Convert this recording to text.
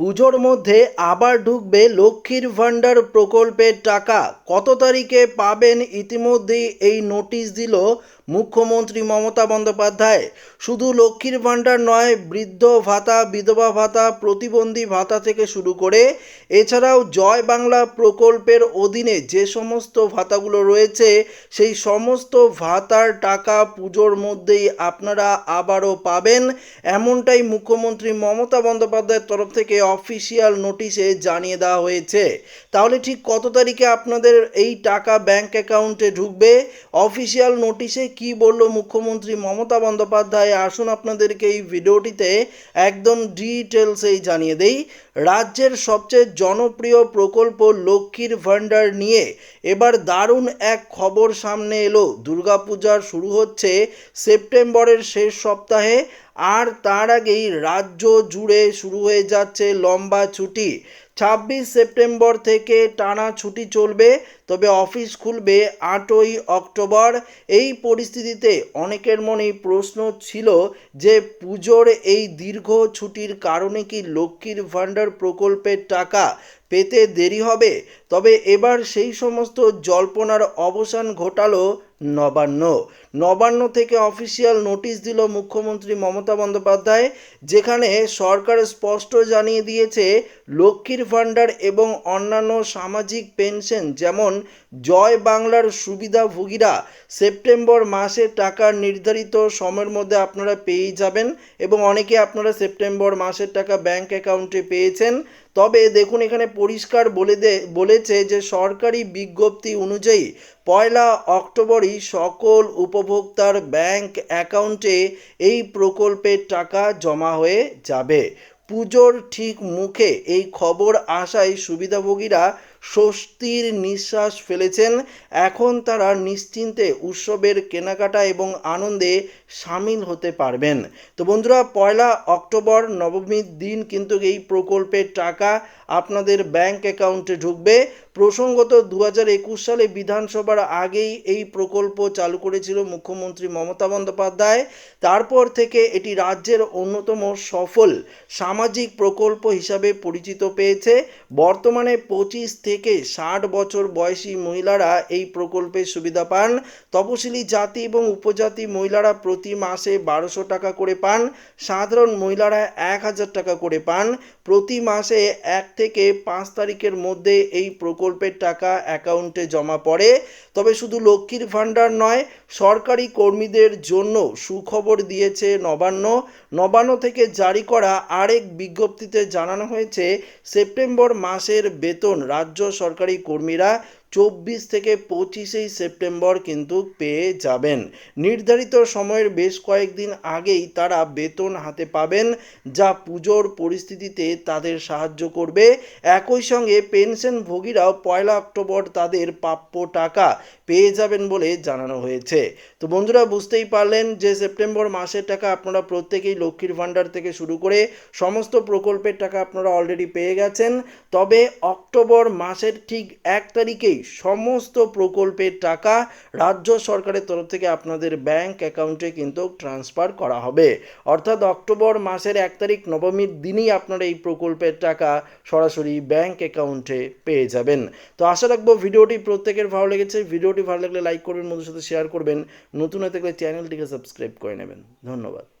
পুজোর মধ্যে আবার ঢুকবে লক্ষ্মীর ভাণ্ডার প্রকল্পের টাকা। কত তারিখে পাবেন ইতিমধ্যেই এই নোটিশ দিল মুখ্যমন্ত্রী মমতা বন্দ্যোপাধ্যায়। শুধু লক্ষ্মীর ভাণ্ডার নয়, বৃদ্ধ ভাতা, বিধবা ভাতা, প্রতিবন্ধী ভাতা থেকে শুরু করে, এছাড়াও জয় বাংলা প্রকল্পের অধীনে যে সমস্ত ভাতাগুলো রয়েছে, সেই সমস্ত ভাতার টাকা পুজোর মধ্যেই আপনারা আবারও পাবেন। এমনটাই মুখ্যমন্ত্রী মমতা বন্দ্যোপাধ্যায়ের তরফ থেকে অফিসিয়াল নোটিশে জানিয়ে দেওয়া হয়েছে। তাহলে ঠিক কত তারিখে আপনাদের এই টাকা ব্যাংক অ্যাকাউন্টে ঢুকবে? অফিসিয়াল নোটিশে কি বলল মুখ্যমন্ত্রী মমতা বন্দ্যোপাধ্যায়? আসুন আপনাদেরকে এই ভিডিওটিতে একদম ডিটেলসেই জানিয়ে দেই। রাজ্যের সবচেয়ে জনপ্রিয় প্রকল্প লক্ষ্মীর ভাণ্ডার নিয়ে এবার দারুণ এক খবর সামনে এলো। দুর্গাপূজার শুরু হচ্ছে সেপ্টেম্বরের শেষ সপ্তাহে। আর তার আগেই রাজ্য জুড়ে শুরু হয়ে যাচ্ছে লম্বা ছুটি। ছাব্বিশ সেপ্টেম্বর থেকে টানা ছুটি চলবে, তবে অফিস খুলবে আটই অক্টোবর। এই পরিস্থিতিতে অনেকের মনেই প্রশ্ন ছিল যে পুজোর এই দীর্ঘ ছুটির কারণে কি লক্ষ্মীর ভাণ্ডার প্রকল্পের টাকা পেতে দেরি হবে? তবে এবার সেই সমস্ত জল্পনার অবসান ঘটালো নবান্ন। নবান্ন থেকে অফিসিয়াল নোটিশ দিল মুখ্যমন্ত্রী মমতা বন্দ্যোপাধ্যায়, যেখানে সরকার স্পষ্ট জানিয়ে দিয়েছে, লক্ষ্মীর ভাণ্ডার এবং অন্যান্য সামাজিক পেনশন, যেমন জয় বাংলার সুবিধাভোগীরা সেপ্টেম্বর মাসে টাকা নির্ধারিত সময়ের মধ্যে আপনারা পেয়েই যাবেন এবং অনেকে আপনারা সেপ্টেম্বর মাসের টাকা ব্যাংক অ্যাকাউন্টে পেয়েছেন। তবে দেখুন, এখানে পরিষ্কার বলে দে, বলেছে যে সরকারি বিজ্ঞপ্তি অনুযায়ী পয়লা অক্টোবরই সকল উপভোক্তার ব্যাংক অ্যাকাউন্টে এই প্রকল্পের টাকা জমা হয়ে যাবে। পুজোর ঠিক মুখে এই খবর আসায় সুবিধাভোগীরা স্বস্তির নিঃশ্বাস ফেলেছেন। এখন তারা নিশ্চিন্তে উৎসবের কেনাকাটা এবং আনন্দে সামিল হতে পারবেন। তো বন্ধুরা, পয়লা অক্টোবর নবমীর দিন কিন্তু এই প্রকল্পের টাকা আপনাদের ব্যাংক অ্যাকাউন্টে ঢুকবে। প্রসঙ্গত দু হাজার একুশ সালে বিধানসভার আগেই এই প্রকল্প চালু করেছিল মুখ্যমন্ত্রী মমতা বন্দ্যোপাধ্যায়। তারপর থেকে এটি রাজ্যের অন্যতম সফল সামাজিক প্রকল্প হিসাবে পরিচিত পেয়েছে। বর্তমানে পঁচিশ থেকে ষাট বছর বয়সী মহিলারা এই প্রকল্পের সুবিধা পান। তপশিলি জাতি এবং উপজাতি মহিলারা প্রতি মাসে বারোশো টাকা করে পান। সাধারণ মহিলারা এক হাজার টাকা করে পান। প্রতি মাসে এক থেকে পাঁচ তারিখের মধ্যে এই প্রকল্পের টাকা অ্যাকাউন্টে জমা পড়ে, তবে শুধু লক্ষ্মীর ভাণ্ডার নয়, সরকারি কর্মীদের জন্য সুখবর দিয়েছে নবান্ন। নবান্ন থেকে জারি করা আরেক বিজ্ঞপ্তিতে জানানো হয়েছে, সেপ্টেম্বর মাসের বেতন রাজ্য সরকারি কর্মীরা চব্বিশ থেকে পঁচিশেই সেপ্টেম্বর কিন্তু পেয়ে যাবেন। নির্ধারিত সময়ের বেশ কয়েকদিন আগেই তারা বেতন হাতে পাবেন, যা পুজোর পরিস্থিতিতে তাদের সাহায্য করবে। একই সঙ্গে পেনশনভোগীরাও পয়লা অক্টোবর তাদের প্রাপ্য টাকা পেয়ে যাবেন বলে জানানো হয়েছে। তো বন্ধুরা, বুঝতেই পারলেন যে সেপ্টেম্বর মাসের টাকা আপনারা প্রত্যেকেই লক্ষ্মীর ভাণ্ডার থেকে শুরু করে সমস্ত প্রকল্পের টাকা আপনারা অলরেডি পেয়ে গেছেন। তবে অক্টোবর মাসের ঠিক এক তারিখেই সমস্ত প্রকল্পের টাকা রাজ্য সরকারের তরফ থেকে আপনাদের ব্যাংক অ্যাকাউন্টে কিন্তু ট্রান্সফার করা হবে। অর্থাৎ অক্টোবর মাসের এক তারিখ নবমীর দিনই আপনারা এই প্রকল্পের টাকা সরাসরি ব্যাংক অ্যাকাউন্টে পেয়ে যাবেন। তো আশা রাখব ভিডিওটি প্রত্যেকের ভালো লেগেছে। ভিডিওটি ভালো লাগলে লাইক করবেন বন্ধুর সাথে শেয়ার করবেন। নতুন হয়ে থাকলে চ্যানেলটিকে সাবস্ক্রাইব করে নেবেন। ধন্যবাদ।